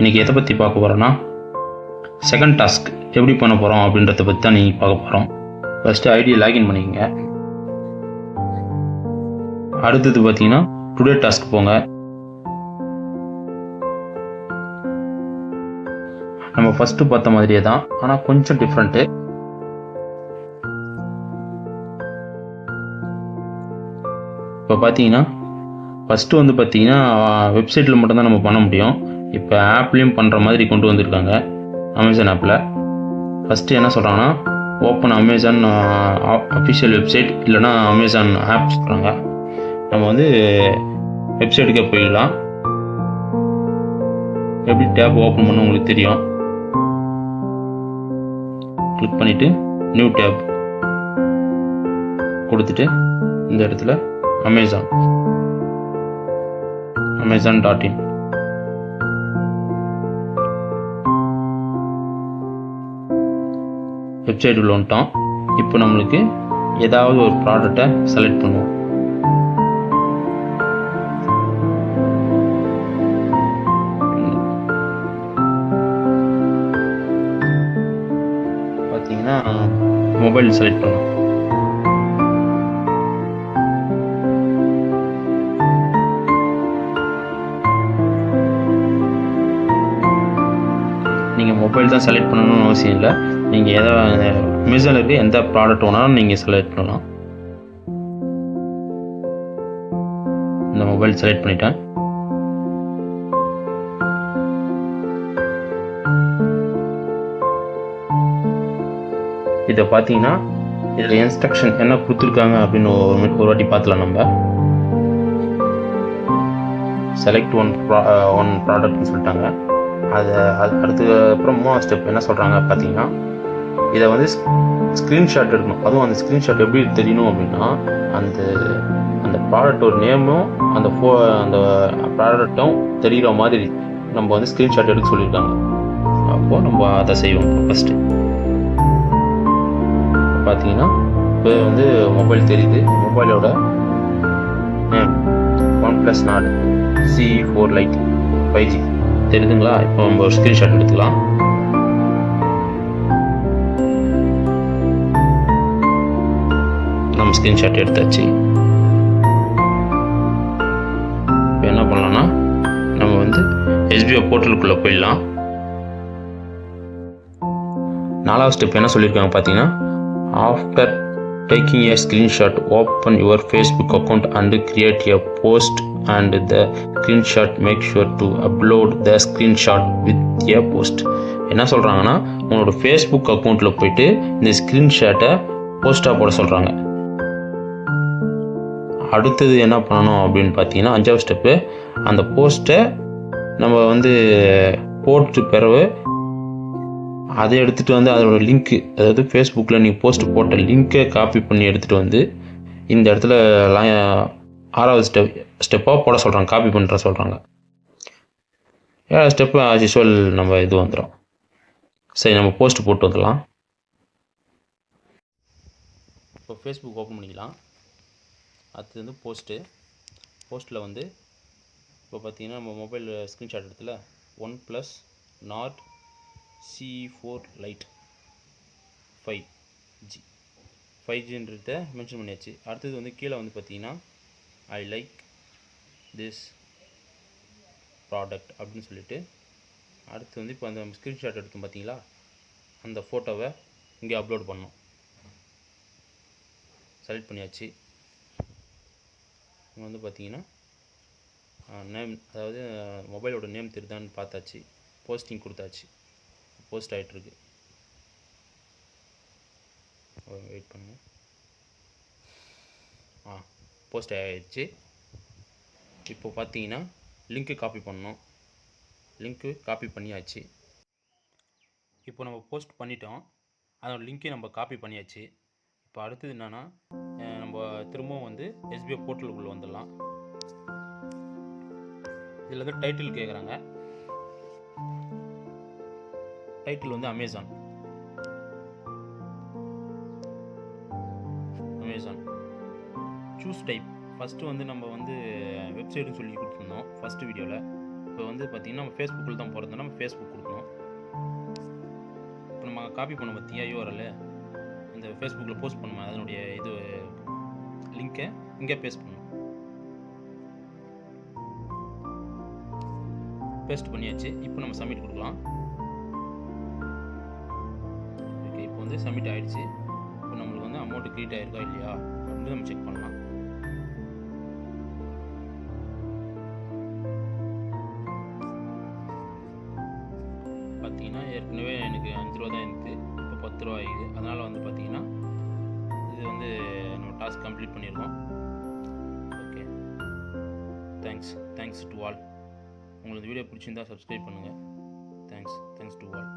இன்றைக்கி எதை பற்றி பார்க்க போகிறோன்னா செகண்ட் டாஸ்க் எப்படி பண்ண போகிறோம் அப்படின்றத பற்றி தான் நீங்கள் பார்க்க போகிறோம் ஃபஸ்ட்டு ஐடியை லாகின் பண்ணிக்கங்க. அடுத்தது பார்த்தீங்கன்னா டுடே டாஸ்க் போங்க. நம்ம ஃபஸ்ட்டு பார்த்த மாதிரியே தான் ஆனால் கொஞ்சம் டிஃப்ரெண்ட்டு இப்போ பார்த்தீங்கன்னா ஃபஸ்ட்டு வந்து பார்த்தீங்கன்னா வெப்சைட்டில் மட்டும்தான் நம்ம பண்ண முடியும். இப்போ ஆப்லேயும் பண்ணுற மாதிரி கொண்டு வந்திருக்காங்க. அமேசான் ஆப்பில் ஃபஸ்ட்டு என்ன சொல்கிறாங்கன்னா ஓப்பன் அமேசான் அஃபிஷியல் வெப்சைட் இல்லைனா அமேசான் ஆப் சொல்கிறாங்க நம்ம வந்து வெப்சைட்டுக்கே போயிடலாம். எப்படி டேப் ஓப்பன் பண்ண உங்களுக்கு தெரியும். கிளிக் பண்ணிவிட்டு நியூ டேப் கொடுத்துட்டு இந்த இடத்துல Amazon Amazon dot in website உள்ள வந்துட்டோம். இப்போ நம்மளுக்கு ஏதாவது ஒரு ப்ராடக்டை செலக்ட் பண்ணுவோம். பார்த்தீங்கன்னா மொபைல் செலக்ட் பண்ணோம் நீங்கள் மொபைல் தான் செலக்ட் பண்ணணும்னு அவசியம் இல்லை. நீங்கள் எதை அமேசானில் இருக்க எந்த ப்ராடக்ட் வேணாலும் நீங்கள் செலக்ட் பண்ணலாம். இந்த மொபைல் செலக்ட் பண்ணிட்டேன். இதை பார்த்தீங்கன்னா இதில் இன்ஸ்ட்ரக்ஷன் என்ன கொடுத்துருக்காங்க அப்படின்னு ஒரு ஒரு வாட்டி பார்த்துலாம் நம்ம. செலக்ட் ஒன் ப்ரா ஒன் ப்ராடக்ட்னு சொல்லிட்டாங்க. அதை அது அடுத்து அப்புறம் மூணாவது ஸ்டெப் என்ன சொல்கிறாங்க பார்த்தீங்கன்னா இதை வந்து ஸ்க்ரீன்ஷாட் எடுக்கணும். அதுவும் அந்த ஸ்க்ரீன்ஷாட் எப்படி தெரியணும் அப்படின்னா அந்த அந்த ப்ராடக்டோட நேமும் அந்த ஃபோ அந்த ப்ராடக்ட்டும் தெரிகிற மாதிரி நம்ம வந்து ஸ்க்ரீன்ஷாட் எடுக்க சொல்லியிருக்காங்க. அப்போது நம்ம அதை செய்வோம் ஃபஸ்ட்டு பார்த்தீங்கன்னா இப்போ வந்து மொபைல் தெரியுது. மொபைலோட name one plus nord C four lite five G தெரியுதுங்களா? இப்போ நம்ம ஒரு ஸ்க்ரீன்ஷாட் எடுத்துக்கலாம். ஸ்க்ரீன்ஷாட் எடுத்தாச்சு. இப்போ என்ன பண்ணலாம்னா நம்ம வந்து எஸ்பிஓ போர்ட்டலுக்குள்ளே போயிடலாம். நாலாவது ஸ்டெப் என்ன சொல்லியிருக்காங்க பார்த்தீங்கன்னா after taking a screenshot open your Facebook account and create a post and the screenshot make sure to upload the screenshot with a post என்ன சொல்கிறாங்கன்னா உங்களோட ஃபேஸ்புக் அக்கௌண்ட்டில் போயிட்டு இந்த ஸ்க்ரீன்ஷாட்டை போஸ்ட்டாக போட சொல்கிறாங்க அடுத்தது என்ன பண்ணணும் அப்படின்னு பார்த்தீங்கன்னா அஞ்சாவது ஸ்டெப்பு அந்த போஸ்ட்டை நம்ம வந்து போட்டு பிறகு அதை எடுத்துகிட்டு வந்து அதோட லிங்க்கு அதாவது ஃபேஸ்புக்கில் நீங்கள் போஸ்ட் போட்ட லிங்க்கை காப்பி பண்ணி எடுத்துகிட்டு வந்து இந்த இடத்துல ஆறாவது ஸ்டெப் ஸ்டெப்பாக போட சொல்கிறாங்க காப்பி பண்ணுற சொல்கிறாங்க ஏழாவது ஸ்டெப்பு ஆஸ் யூஸ்வல் நம்ம இது வந்துடும் சரி நம்ம போஸ்ட் போட்டு வந்துடலாம். இப்போ ஃபேஸ்புக் ஓப்பன் பண்ணிக்கலாம். அடுத்தது வந்து போஸ்ட்டு. போஸ்ட்டில் வந்து இப்போ பார்த்தீங்கன்னா நம்ம mobile screenshot எடுத்துல one plus nord C four lite five G five ஜின்றத mention பண்ணியாச்சு. அடுத்தது வந்து கீழே வந்து பார்த்தீங்கன்னா ஐ லைக் திஸ் ப்ராடக்ட் அப்படின்னு சொல்லிட்டு அடுத்து வந்து இப்போ அந்த ஸ்க்ரீன்ஷாட் எடுத்தோம் பார்த்தீங்களா அந்த ஃபோட்டோவை இங்கே அப்லோட் பண்ணோம். செலக்ட் பண்ணியாச்சு. இங்கே வந்து பார்த்தீங்கன்னா நேம் அதாவது மொபைலோட நேம் திருதான்னு பார்த்தாச்சு. போஸ்டிங் கொடுத்தாச்சு. போஸ்ட் ஆகிட்டுருக்கு வெயிட் பண்ணுங்க. ஆ போஸ்ட் ஆகிடுச்சு இப்போ பார்த்தீங்கன்னா லிங்க்கு காப்பி பண்ணோம். லிங்க்கு காப்பி பண்ணியாச்சு. இப்போ நம்ம போஸ்ட் பண்ணிட்டோம். அதோட லிங்க்கை நம்ம காப்பி பண்ணியாச்சு. இப்போ அடுத்தது என்னென்னா நம்ம திரும்பவும் வந்து எஸ்பிஐ போர்ட்டலுக்குள்ளே வந்துடலாம். இதில் வந்து டைட்டில் கேட்குறாங்க டைட்டில் வந்து Amazon Amazon choose type first வந்து நம்ம வந்து வெப்சைட்டுன்னு சொல்லி கொடுத்துருந்தோம் ஃபஸ்ட்டு வீடியோவில் இப்போ வந்து பார்த்திங்கன்னா நம்ம ஃபேஸ்புக்கில் தான் போகிறதுனா நம்ம ஃபேஸ்புக் கொடுக்கணும். இப்போ நம்ம காப்பி பண்ண பார்த்தியா? யூஆர்எல் இந்த ஃபேஸ்புக்கில் போஸ்ட் பண்ணுமா அதனுடைய இது லிங்க்கை இங்கே பேஸ்ட் பண்ணணும் பேஸ்ட் பண்ணியாச்சு. இப்போ நம்ம சப்மிட் கொடுக்கலாம். ஓகே இப்போ வந்து சப்மிட் ஆகிடுச்சு இப்போ நம்மளுக்கு வந்து அமௌண்ட் கிரியேட் ஆகிருக்கா இல்லையா அப்படின்னு நம்ம செக் பண்ணலாம். பார்த்தீங்கன்னா ஏற்கனவே எனக்கு அஞ்சு ரூபா தான் இருந்துச்சு. இப்போ பத்து ரூபா ஆகுது அதனால் வந்து பார்த்தீங்கன்னா டாஸ்க் கம்ப்ளீட் பண்ணியிருக்கோம் okay thanks thanks to all உங்களுக்கு வீடியோ பிடிச்சிருந்தா சப்ஸ்கிரைப் பண்ணுங்கள் தேங்க்ஸ் தேங்க்ஸ் டு ஆல்